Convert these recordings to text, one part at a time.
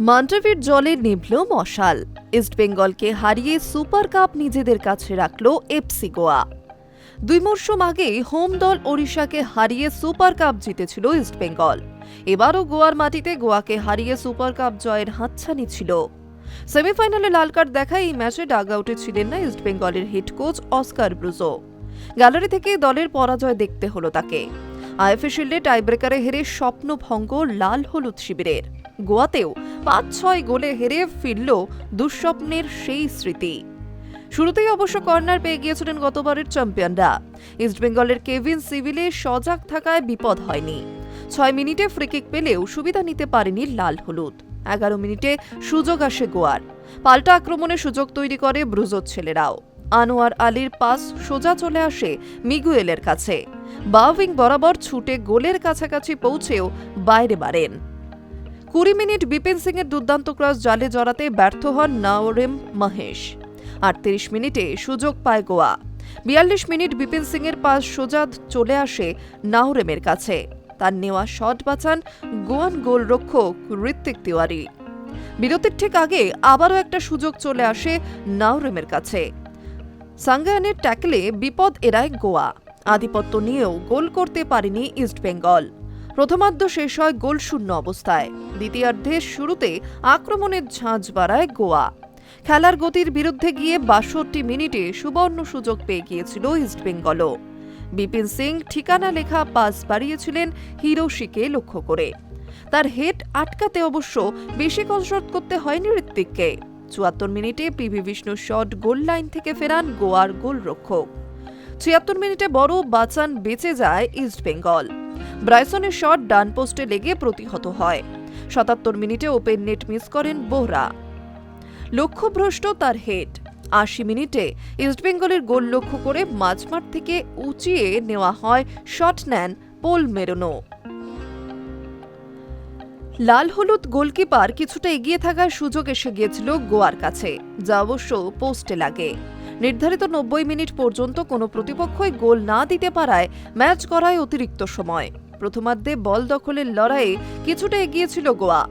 মান্টাভির জলে নিভল মশাল। ইস্টবেঙ্গলকে হারিয়ে সুপার কাপ নিজেদের কাছে রাখল এফসি গোয়া। দুই মরশুম আগে হোম দল ওড়িশাকে হারিয়ে সুপার কাপ জিতেছিল ইস্টবেঙ্গল এবারও গোয়ার মাটিতে গোয়াকে হারিয়ে সুপার কাপ জয়ের হাতছানি ছিল। সেমিফাইনালে লাল কার্ড দেখায় এই ম্যাচে ডাগ আউটে ছিলেন না ইস্টবেঙ্গলের head coach Oscar Bruzon. Gallery থেকে দলের পরাজয় দেখতে হলো তাকে। আইএফএ শিল্ডে টাইব্রেকারে হেরে স্বপ্ন ভঙ্গ লাল হলুদ শিবিরের। গোয়াতেও পাঁচ ছয় গোলে হেরে ফিরল দুঃস্বপ্নের সেই স্মৃতি। শুরুতেই অবশ্য কর্নার পেয়ে গিয়েছিলেন গতবারের চ্যাম্পিয়নরা। ইস্টবেঙ্গলের কেভিন সিভিলে সজাগ থাকায় বিপদ হয়নি। ছয় মিনিটে ফ্রিকিক পেলেও সুবিধা নিতে পারেনি লাল হলুদ। এগারো মিনিটে সুযোগ আসে গোয়ার। পাল্টা আক্রমণে সুযোগ তৈরি করে ব্রুজোর ছেলেরাও। আনোয়ার আলীর পাস সোজা চলে আসে মিগুয়েলের কাছে। বাউইং বরাবর ছুটে গোলের কাছাকাছি পৌঁছেও বাইরে বাড়েন কুড়ি মিনিট বিপিন সিং এর দুর্দান্ত ক্রস জালে জড়াতে ব্যর্থ হন নাওরেম মহেশ। আটত্রিশ মিনিটে সুযোগ পায় গোয়া। বিয়াল্লিশ মিনিট বিপিন সিং এর পাস সোজা চলে আসে নাওরেমের কাছে। তার নেওয়া শট বাঁচান গোয়ান গোলরক্ষক ঋত্বিক তিওয়ারি। বিরতির ঠিক আগে আবারও একটা সুযোগ চলে আসে নাওরেমের কাছে। সাঙ্গায়ানের ট্যাকলে বিপদ এড়ায় গোয়া। আধিপত্য নিয়েও গোল করতে পারেনি ইস্টবেঙ্গল প্রথমার্ধ শেষ হয় গোল শূন্য অবস্থায়। দ্বিতীয়ার্ধের শুরুতে আক্রমণের ঝাঁঝ বাড়ায় গোয়া। খেলার গতির বিরুদ্ধে গিয়ে বাষট্টি মিনিটে সুবর্ণ সুযোগ পেয়ে গিয়েছিল ইস্টবেঙ্গলও বিপিন সিং ঠিকানা লেখা পাস বাড়িয়েছিলেন হিরোশিকে লক্ষ্য করে। তার হেড আটকাতে অবশ্য বেশি কসরত করতে হয়নি ঋত্বিককে। চুয়াত্তর মিনিটে PV Vishnu shot goal line থেকে ফেরান গোয়ার গোলরক্ষক। ছিয়াত্তর মিনিটে বড় বাঁচান বেঁচে যায় ইস্টবেঙ্গল ব্রাইসনের শট ডান পোস্টে লেগে প্রতিহত হয়। সাতাত্তর মিনিটে ওপেন নেট মিস করেন বোহরা। লক্ষ্যভ্রষ্ট তার হেড। আশি মিনিটে ইস্টবেঙ্গলের গোল লক্ষ্য করে মাঝমাঠ থেকে উঁচিয়ে নেওয়া হয় শট নেন পোল মেরোনো। লাল হলুদ গোলকিপার কিছুটা এগিয়ে থাকার সুযোগ এসে গিয়েছিল গোয়ার কাছে, যা অবশ্য পোস্টে লাগে। নির্ধারিত নব্বই মিনিট পর্যন্ত কোনো প্রতিপক্ষই গোল না দিতে পারায় ম্যাচ করায় অতিরিক্ত সময়। প্রথমার্ধে বল দখলের লড়াইয়ে কিছুটা এগিয়েছিল গোয়া।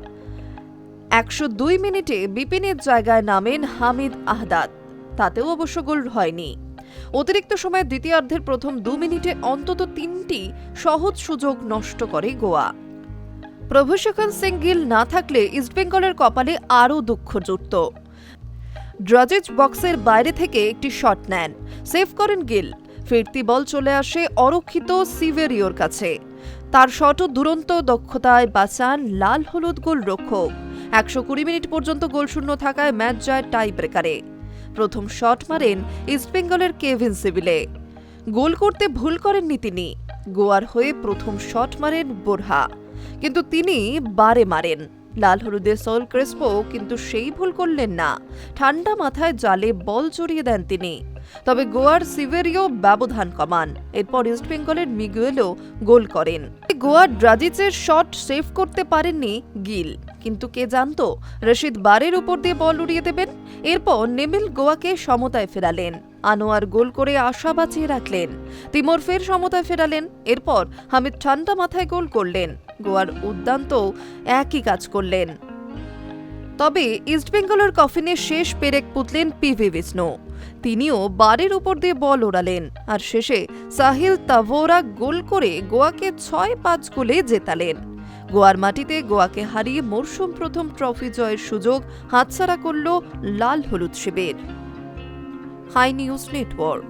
একশো দুই মিনিটে বিপিনের জায়গায় নামেন হামিদ আহদাদ, তাতেও অবশ্য গোল হয়নি। অতিরিক্ত সময়ে দ্বিতীয়ার্ধের প্রথম দু মিনিটে অন্তত তিনটি সহজ সুযোগ নষ্ট করে গোয়া। প্রভুশেখর সিং গিল না থাকলে ইস্টবেঙ্গলের কপালে আরও দুঃখ জুটত। ড্রাজেজ বক্সের বাইরে থেকে একটি শট নেন। সেভ করেন গিল। ফিরতি বল চলে আসে অরক্ষিত সিভেরিওর কাছে। তার শটও দুরন্ত দক্ষতায় বাঁচান লাল হলুদ গোল রক্ষক একশো কুড়ি মিনিট পর্যন্ত গোলশূন্য থাকায় ম্যাচ যায় টাই ব্রেকারে প্রথম শট মারেন ইস্টবেঙ্গলের কেভিন সিভিলে। গোল করতে ভুল করেননি তিনি। গোয়ার হয়ে প্রথম শট মারেন বোরহা। কিন্তু তিনি বারে মারেন। লাল হলুদের সল ক্রেসপো কিন্তু সেই ভুল করলেন না। ঠান্ডা মাথায় জালে বল জড়িয়ে দেন তিনি। তবে গোয়ার সিভেরিও ব্যবধান কমান। এরপর ইস্টবেঙ্গলের মিগুয়েলও গোল করেন। গোয়ার ড্রাজিচের শট সেভ করতে পারেননি গিল। কিন্তু কে জানতো? রশিদ বারের উপর দিয়ে বল উড়িয়ে দেবেন। এরপর নেমিল গোয়াকে সমতায় ফেরালেন। আনোয়ার গোল করে আশা বাঁচিয়ে রাখলেন। তিমোর ফের সমতায় ফেরালেন। এরপর হামিদ ঠান্ডা মাথায় গোল করলেন। গোয়ার উদ্যান্ত একই কাজ করলেন। তবে ইস্টবেঙ্গলের কফিনে শেষ পেরেক পুতলেন পিভি বিষ্ণু। তিনিও বারের উপর দিয়ে বল ওড়ালেন। আর শেষে সাহিল তাভোরা গোল করে গোয়াকে ছয় পাঁচ গোলে জেতালেন। গোয়ার মাটিতে গোয়াকে হারিয়ে মরশুম প্রথম ট্রফি জয়ের সুযোগ হাতছাড়া করল লাল হলুদ শিবির। High news network.